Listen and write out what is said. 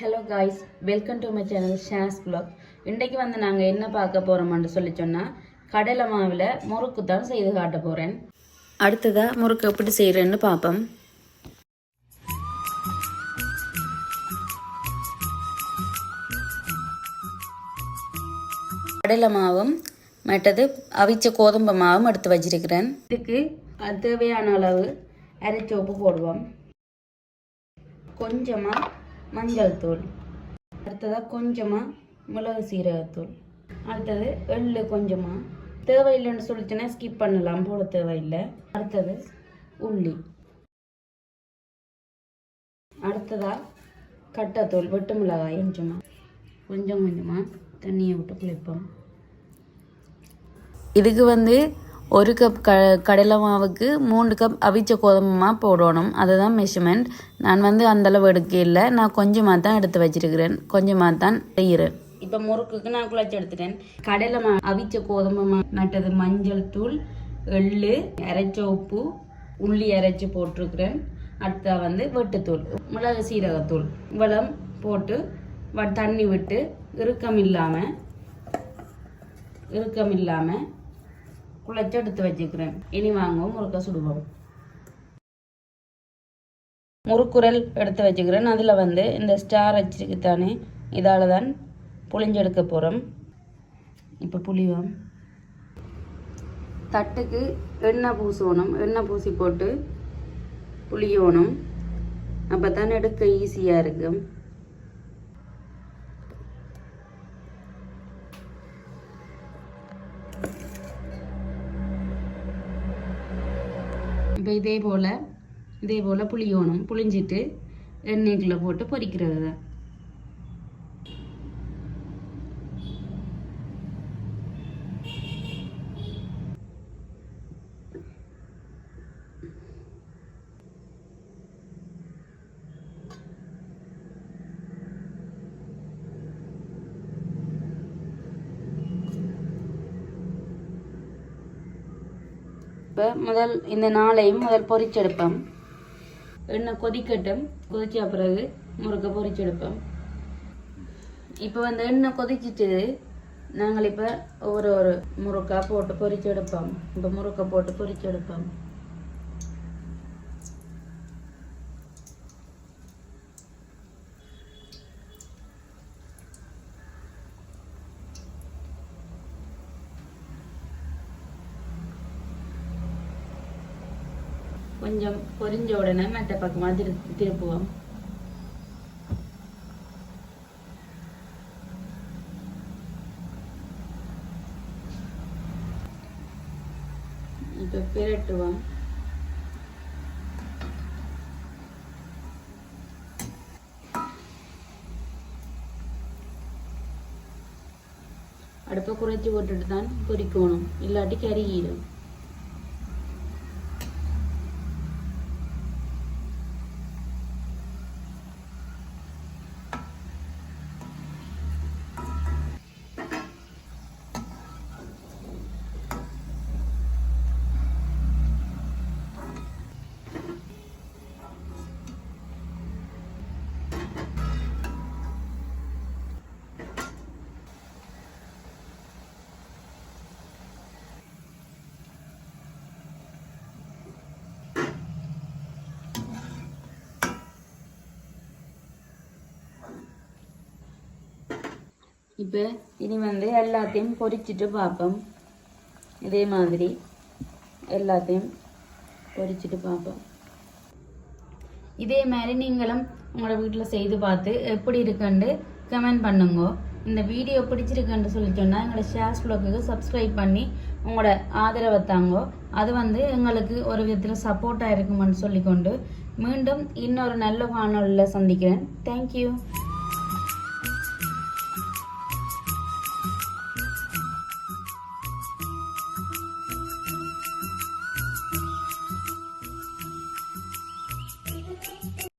Hello guys welcome to my channel ஷேஸ் blog இன்றைக்கு வந்து நாங்கள் என்ன பார்க்க போகிறோம்னு சொல்லி சொன்னால் கடலை மாவில் முறுக்கு தான் செய்து காட்ட போகிறேன் அடுத்ததாக முறுக்கு எப்படி செய்கிறேன்னு பார்ப்போம். கடலை மாவும் மற்றது அவிச்ச கோதுமை மாவும் எடுத்து வச்சிருக்கிறேன். இதுக்கு தேவையான அளவு அரைச்சோப்பு போடுவோம். கொஞ்சமாக மஞ்சள் தூள். அடுத்ததாக கொஞ்சமாக மிளகு சீரகத்தூள் அடுத்தது எள்ளு கொஞ்சமாக தேவையில்லைன்னு சொல்லிச்சுன்னா ஸ்கிப் பண்ணலாம் போட தேவையில்லை. அடுத்தது உள்ளி. அடுத்ததாக கட்டத்தூள் வெட்டு மிளகாய் கொஞ்சமாக கொஞ்சம் கொஞ்சமாக தண்ணியை விட்டு குளிப்போம். இதுக்கு வந்து ஒரு கப் க கடலை மாவுக்கு மூணு கப் அவிச்ச கோதுமை போடணும். அதுதான் மெஷர்மெண்ட் நான் வந்து அந்தளவு எடுக்க இல்லை. நான் கொஞ்சமாக தான் எடுத்து வச்சிருக்கிறேன். கொஞ்சமாக தான் செய்கிறேன் இப்போ முறுக்குக்கு நான் குழச்சி எடுத்துட்டேன். கடலை மா அவிச்ச கோதுமை நட்டது மஞ்சள் தூள் எள்ளு அரைச்ச உப்பு உள்ளி அரைச்சி போட்டிருக்கிறேன். அடுத்த வந்து வெட்டுத்தூள் மிளகு சீரகத்தூள். இவ்வளம் போட்டு வ- தண்ணி விட்டு இறுக்கம் இல்லாமல் இறுக்கம் இல்லாமல் குழச்சி எடுத்து வச்சுக்கிறேன். இனி வாங்குவோம் முறுக்க சுடுவோம். முறுக்குரல் எடுத்து வச்சுக்கிறேன். அதில் வந்து இந்த ஸ்டார் வச்சிருக்கு தானே இதால் தான் புளிஞ்செடுக்க போகிறோம் இப்போ புளிவோம். தட்டுக்கு எண்ணெய் பூசணும். எண்ணெய் பூசி போட்டு புளியணும். அப்போ தான் எடுக்க ஈஸியாக இருக்கும். இப்போ இதே போல் இதே போல் புளியோணும் புளிஞ்சிட்டு எண்ணெய்க்குள்ளே போட்டு பொறிக்கிறது தான் இப்போ முதல் இந்த நாளையும் முதல் பொறிச்செடுப்போம். எண்ணெய் கொதிக்கட்டும். கொதிச்ச பிறகு முறுக்க பொறிச்செடுப்போம். இப்போ வந்து எண்ணெய் கொதிச்சிட்டு நாங்கள் இப்போ ஒரு ஒரு முறுக்கா போட்டு பொறிச்செடுப்போம். இப்போ முறுக்க போட்டு பொரிச்செடுப்போம் கொஞ்சம் பொரிஞ்ச உடனே மற்ற பக்கமாக திரு திருப்புவோம். இப்போ பிரட்டுவோம். அடுப்பை குறைச்சி போட்டுட்டு தான் பொரிக்கணும் இல்லாட்டி கருகிடும். இப்போ இனி வந்து எல்லாத்தையும் பொறிச்சிட்டு பார்ப்போம் இதே மாதிரி எல்லாத்தையும் பொறிச்சிட்டு பார்ப்போம் இதே மாதிரி நீங்களும் உங்களோட வீட்டில் செய்து பார்த்து எப்படி இருக்குன்னு கமெண்ட் பண்ணுங்க. இந்த வீடியோ பிடிச்சிருக்குன்னு சொல்லி சொன்னால் எங்களோட ஷேர்ஸ் ப்ளாக்கு சப்ஸ்கிரைப் பண்ணி உங்களோட ஆதரவை தாங்கோ. அது வந்து எங்களுக்கு ஒரு விதத்தில் சப்போர்ட்டாக இருக்குமென்னு சொல்லிக்கொண்டு மீண்டும் இன்னொரு நல்ல காணொலியில் சந்திக்கிறேன். தேங்க்யூ